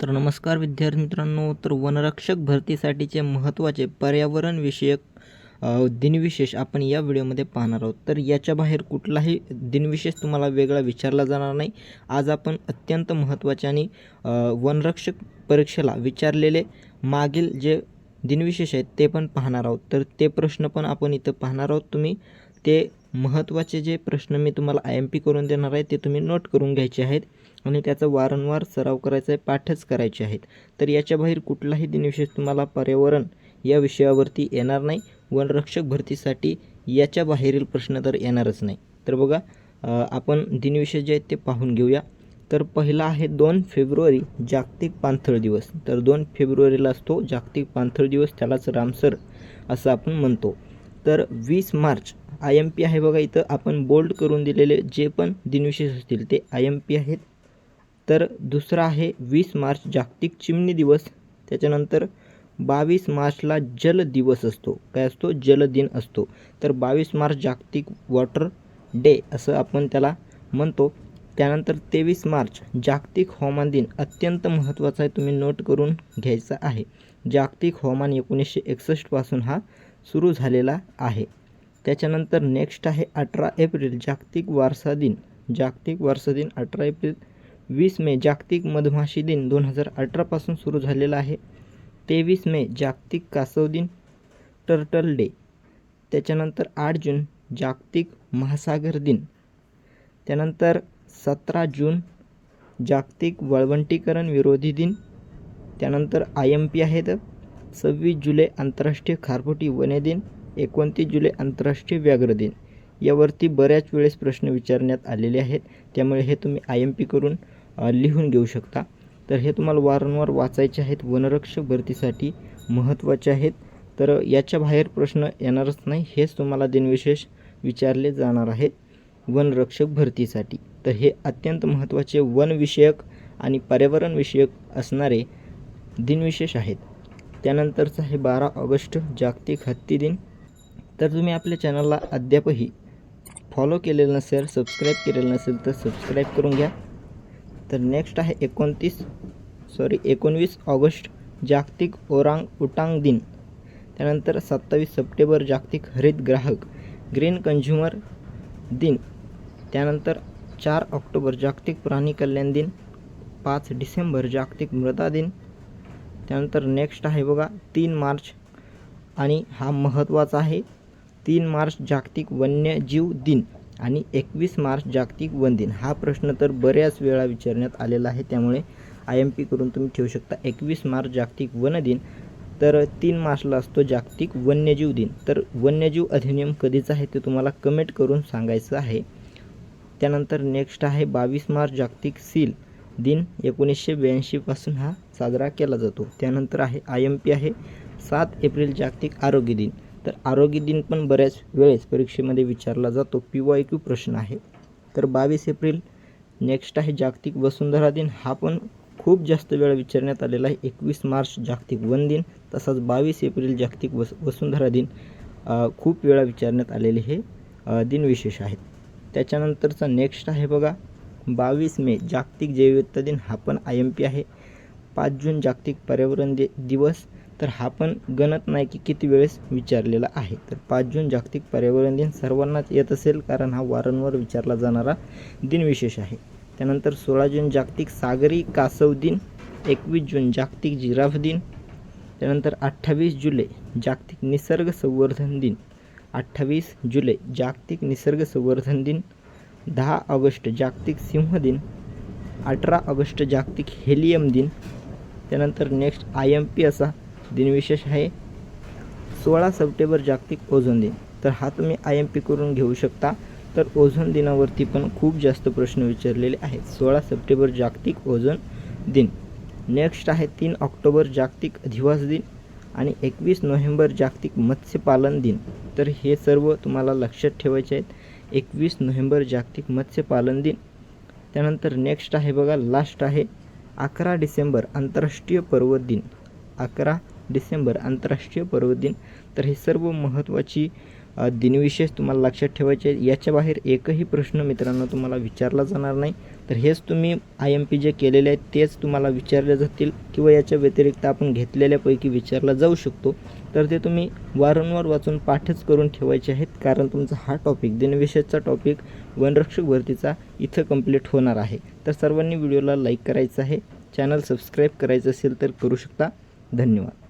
तर नमस्कार विद्यार्थी मित्रांनो तर वनरक्षक भरतीसाठीचे महत्त्वाचे पर्यावरणविषयक दिनविशेष आपण या व्हिडिओमध्ये पाहणार आहोत. तर याच्या बाहेर कुठलाही दिनविशेष तुम्हाला वेगळा विचारला जाणार नाही. आज आपण अत्यंत महत्त्वाचे आणि वनरक्षक परीक्षेला विचारलेले मागील जे दिनविशेष आहेत ते पण पाहणार आहोत. तर ते प्रश्न पण आपण इथं पाहणार आहोत. तुम्ही ते महत्त्वाचे जे प्रश्न मी तुम्हाला आय एम पी करून देणार आहे ते तुम्ही नोट करून घ्यायचे आहेत आणि त्याचा वारंवार सराव करायचा आहे पाठच करायचे आहेत. तर याच्या बाहेर कुठलाही दिनविशेष तुम्हाला पर्यावरण या विषयावरती येणार नाही. वनरक्षक भरतीसाठी याच्या बाहेरील प्रश्न तर येणारच नाही. तर बघा आपण दिनविशेष जे आहेत ते पाहून घेऊया. तर पहिला आहे दोन फेब्रुवारी जागतिक पाणथळ दिवस. तर दोन फेब्रुवारीला असतो जागतिक पाणथळ दिवस त्यालाच रामसर असं आपण म्हणतो. तर वीस मार्च आय एम पी आहे बघा इथं. आपण बोल्ड करून दिलेले जे पण दिनविशेष असतील ते आय एम पी आहेत. तर दुसरा आहे वीस मार्च जागतिक चिमणी दिवस. त्याच्यानंतर बावीस मार्चला जल दिवस असतो. काय असतो? जल दिन असतो. तर बावीस मार्च जागतिक वॉटर डे असं आपण त्याला म्हणतो. त्यानंतर तेवीस मार्च जागतिक हवामान दिन अत्यंत महत्त्वाचा आहे. तुम्ही नोट करून घ्यायचा आहे. जागतिक हवामान एकोणीसशे एकसष्टपासून हा सुरू झालेला आहे. त्याच्यानंतर नेक्स्ट आहे अठरा एप्रिल जागतिक वारसा दिन. जागतिक वारसा दिन अठरा एप्रिल वीस मे जागतिक मधमाशी दिन दोन हजार अठरापासून सुरू झालेला आहे. तेवीस मे जागतिक कासव दिन टर्टल डे त्याच्यानंतर आठ जून जागतिक महासागर दिन. त्यानंतर सतरा जून जागतिक वळवंटीकरण विरोधी दिन. त्यानंतर आय एम पी आहेत सव्वीस जुलै आंतरराष्ट्रीय खारफुटी वने दिन एकोणतीस जुलै आंतरराष्ट्रीय व्याघ्र दिन. यावरती बऱ्याच वेळेस प्रश्न विचारण्यात आलेले आहेत. त्यामुळे हे तुम्ही आय एम पी करून लिहून घेऊ शकता. तर हे तुम्हाला वारंवार वाचायचे आहेत वनरक्षक भरतीसाठी महत्त्वाचे आहेत. तर याच्या बाहेर प्रश्न येणारच नाही हेच तुम्हाला दिनविशेष विचारले जाणार आहेत. वनरक्षक भरतीसाठी. तर हे अत्यंत महत्त्वाचे वनविषयक आणि पर्यावरणविषयक असणारे दिनविशेष आहेत. त्यानंतरचं आहे बारा ऑगस्ट जागतिक हत्ती दिन. तर तुम्ही आपल्या चॅनलला अद्यापही फॉलो केलेलं नसेल सबस्क्राईब केलेलं नसेल तर सबस्क्राईब करून घ्या. तर नेक्स्ट आहे एकोणतीस सॉरी एकोणवीस ऑगस्ट जागतिक ओरांग उटांग दिन. त्यानंतर सत्तावीस सप्टेंबर जागतिक हरित ग्राहक ग्रीन कंझ्युमर दिन. त्यानंतर चार ऑक्टोबर जागतिक प्राणी कल्याण दिन. पाच डिसेंबर जागतिक मृदा दिन. त्यानंतर नेक्स्ट आहे बघा तीन मार्च. आणि हा महत्त्वाचा आहे तीन मार्च जागतिक वन्यजीव दिन आणि एकवीस मार्च जागतिक वन दिन. हा प्रश्न तर बऱ्याच वेळा विचारण्यात आलेला आहे त्यामुळे आय एम पी करून तुम्ही ठेवू शकता. एकवीस मार्च जागतिक वन दिन तर तीन मार्चला असतो जागतिक वन्यजीव दिन. तर वन्यजीव अधिनियम कधीचा आहे ते तुम्हाला कमेंट करून सांगायचं आहे. त्यानंतर नेक्स्ट आहे बावीस मार्च जागतिक सील. दिन एकोणीसशे ब्याऐंशीपासून हा साजरा केला जातो. त्यानंतर आहे आय एम पी आहे. सात एप्रिल जागतिक आरोग्य दिन. तर आरोग्य दिन पण बऱ्याच वेळेस परीक्षेमध्ये विचारला जातो. पी वाय क्यू प्रश्न आहे. तर बावीस एप्रिल नेक्स्ट आहे जागतिक वसुंधरा दिन. हा पण खूप जास्त वेळा विचारण्यात आलेला आहे. एकवीस मार्च जागतिक वन दिन तसाच बावीस एप्रिल जागतिक वस वसुंधरा दिन. खूप वेळा विचारण्यात आलेले हे दिनविशेष आहेत. त्याच्यानंतरचा नेक्स्ट आहे बघा. बावीस मे जागतिक जैवविविधता दिन. हा पण आय एम पी आहे. पाच जून जागतिक पर्यावरण दि दिवस. तर हा पण गणत नाही की किती वेळेस विचारलेला आहे? तर पाच जून जागतिक पर्यावरण दिन. सर्वांनाच येत असेल कारण हा वारंवार विचारला जाणारा दिनविशेष आहे. त्यानंतर सोळा जून जागतिक सागरी कासव दिन. एकवीस जून जागतिक जिराफ दिन. त्यानंतर अठ्ठावीस जुलै जागतिक निसर्ग संवर्धन दिन. अठ्ठावीस जुलै जागतिक निसर्ग संवर्धन दिन. दहा ऑगस्ट जागतिक सिंह दिन अठरा ऑगस्ट जागतिक हेलियम दिन त्यानंतर नेक्स्ट आय एम पी असा दिनविशेष आहे. सोळा सप्टेंबर जागतिक ओझोन दिन. तर हा तुम्ही आय एम पी करून घेऊ शकता. तर ओझोन दिनावरती पण खूप जास्त प्रश्न विचारलेले आहेत. सोळा सप्टेंबर जागतिक ओझोन दिन. नेक्स्ट आहे तीन ऑक्टोबर जागतिक अधिवास दिन आणि एकवीस नोव्हेंबर जागतिक मत्स्यपालन दिन. तर हे सर्व तुम्हाला लक्षात ठेवायचे आहेत. एकवीस नोव्हेंबर जागतिक मत्स्यपालन दिन. त्यानंतर नेक्स्ट आहे बघा लास्ट आहे अकरा डिसेंबर आंतरराष्ट्रीय पर्वत दिन. अकरा डिसेंबर आंतरराष्ट्रीय पर्वत दिन. तर हे सर्व महत्त्वाची दिनविशेष तुम्हाला लक्षात ठेवायचे याच्या बाहेर एकही प्रश्न मित्रांनो तुम्हाला विचारला जाणार नाही. तर हेच तुम्ही आय एम पी जे केलेले आहेत तेच तुम्हाला विचारले जातील किंवा याच्या व्यतिरिक्त आपण घेतलेल्यापैकी विचारला जाऊ शकतो. तर ते तुम्ही वारंवार वाचून पाठच करून ठेवायचे आहेत कारण तुमचा हा टॉपिक दिनविशेषचा टॉपिक वनरक्षक भरतीचा इथं कंप्लीट होणार आहे. तर सर्वांनी व्हिडिओला लाईक करायचं आहे. चॅनल सबस्क्राईब करायचं असेल तर करू शकता. धन्यवाद.